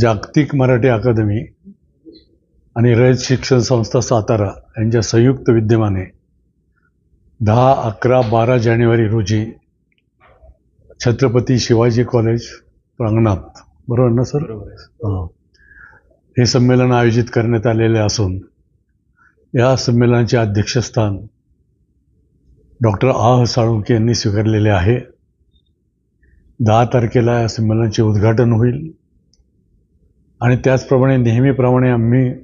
जागतिक मराठी अकादमी आणि रयत शिक्षण संस्था सातारा यांच्या संयुक्त विद्यमाने दहा अकरा बारा जानेवारी रोजी छत्रपती शिवाजी कॉलेज प्रांगणात बरोबर ना सर? हां. हे संमेलन आयोजित करण्यात आलेले असून या संमेलनाचे अध्यक्षस्थान डॉक्टर आह साळुंके यांनी स्वीकारलेले आहे. दहा तारखेला या संमेलनाचे उद्घाटन होईल. आणि त्याचप्रमाणे नेहमीप्रमाणे आम्ही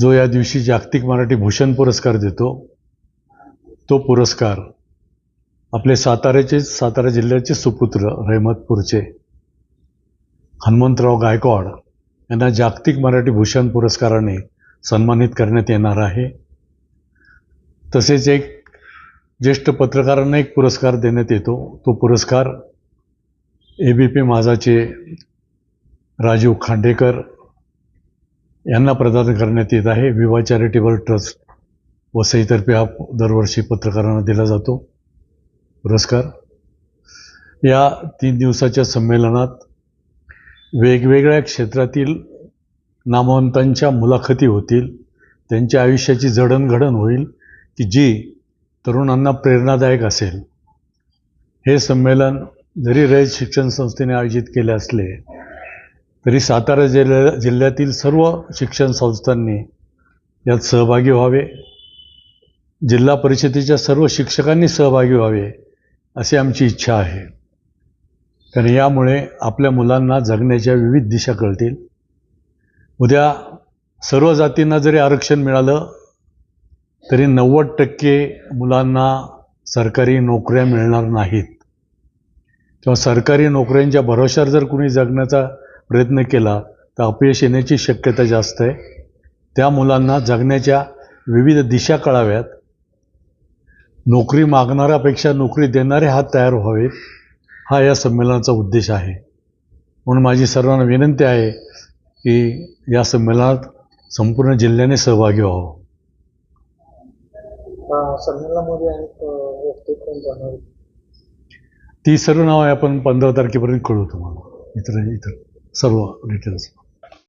जो या दिवशी जागतिक मराठी भूषण पुरस्कार देतो तो पुरस्कार आपले साताऱ्याचे सातारा जिल्ह्याचे सुपुत्र रहमतपूरचे हनुमंतराव गायकवाड यांना जागतिक मराठी भूषण पुरस्काराने सन्मानित करण्यात येणार आहे. तसेच एक ज्येष्ठ पत्रकारांना एक पुरस्कार देण्यात येतो. तो पुरस्कार ए बी पी माझाचे राजीव खांडेकर यांना प्रदान करण्यात येत आहे. विवा चॅरिटेबल ट्रस्ट वसईतर्फे हा दरवर्षी पत्रकारांना दिला जातो. पुरस्कार. या तीन दिवसाच्या संमेलनात वेगवेगळ्या क्षेत्रातील नामवंतांच्या मुलाखती होतील. त्यांच्या आयुष्याची जडणघडण होईल की जी तरुणांना प्रेरणादायक असेल. हे संमेलन जरी रयत शिक्षण संस्थेने आयोजित केले असले तरी सातारा जिल्ह्या जिल्ह्यातील सर्व शिक्षण संस्थांनी यात सहभागी व्हावे. जिल्हा परिषदेच्या सर्व शिक्षकांनी सहभागी व्हावे अशी आमची इच्छा आहे. कारण यामुळे आपल्या मुलांना जगण्याच्या विविध दिशा कळतील. उद्या सर्व जातींना जरी आरक्षण मिळालं तरी नव्वद टक्के मुलांना सरकारी नोकऱ्या मिळणार नाहीत. किंवा सरकारी नोकऱ्यांच्या भरोश्यावर जर कुणी जगण्याचा प्रयत्न केला तर अपयश येण्याची शक्यता जास्त आहे. त्या मुलांना जगण्याच्या विविध दिशा कळाव्यात. नोकरी मागणाऱ्यापेक्षा नोकरी देणारे हात तयार व्हावेत हा या संमेलनाचा उद्देश आहे. म्हणून माझी सर्वांना विनंती आहे की या संमेलनात संपूर्ण जिल्ह्याने सहभागी व्हावं. संमेलनामध्ये ती सर्व नावं आपण पंधरा तारखेपर्यंत कळवतो तुम्हाला. इतर इतर सर्व डिटेल्स